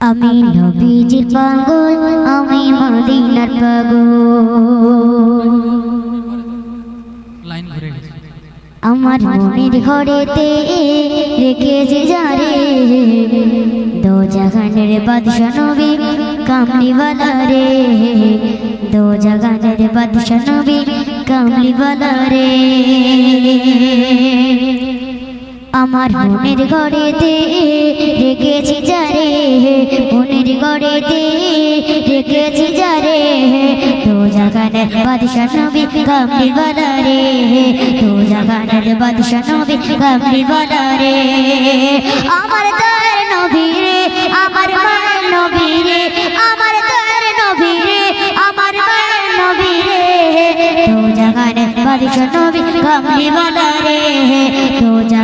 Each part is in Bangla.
আমি নবীজির পাগল, আমি মদিনার পাগল। আমার মনের ঘরেতে রেখেছে যারে দো জাগানের বাদশা নবী কামলিওয়ালা রে দো জাগানের বাদশা নবী কামলিওয়ালা রে আমার মনের ঘরেতে রেখেছি যারে মনের ঘরেতে রেখেছি যারে তো জাগানের বাদশা নবী কামলি বালা রে তো জাগানের বাদশা নবী কামলি বালা রে আমার দয়ার নবী রে আমার মায়ের নবী রে আমার দয়ার নবী রে আমার মায়ের নবী রে তো জাগানের বাদশা নবী কামলি বালা রে তো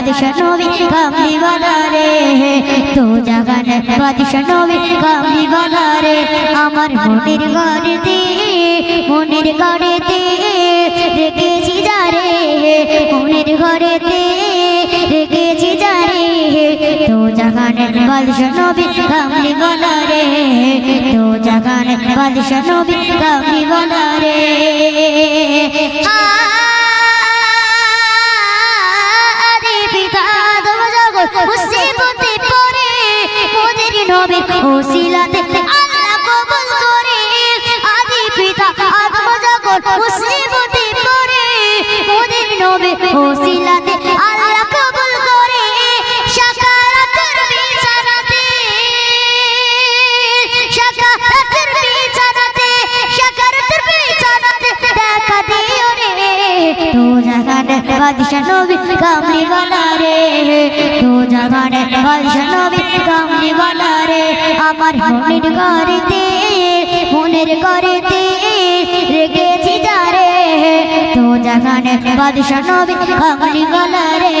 জাগানে বাদশা নবী কামলি বালা রে তো জাগানে বাদশা নবী কামলি বালা রে আমার মনের ঘরেতে মনের ঘরেতে রেখেছি যারে মনের ঘরেতে রেখেছি যারে তো জাগানে বাদশা নবী কামলি বালা তো জাগানে বাদশা নবী কামলি বালা মুসিবতে পড়ে মোদের নবীর ওসিলাতে আল্লাহ কবুল করে। আদি পিতা আত্মজগত মুসিবতে পড়ে মোদের নবীর ওসিলাতে জাগানে বাদশা নবী কামলি বালা রে তো জাগানে বাদশা নবী কামলি বালা রে আমার মনের ঘরেতে মনের ঘরেতে রেখেছি যারে তো জাগানে বাদশা নবী কামলি বালা রে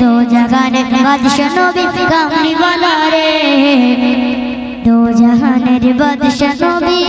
তো জাগানে বাদশা নবী কামলি বালা রে দো জাহানের বাদশা নবী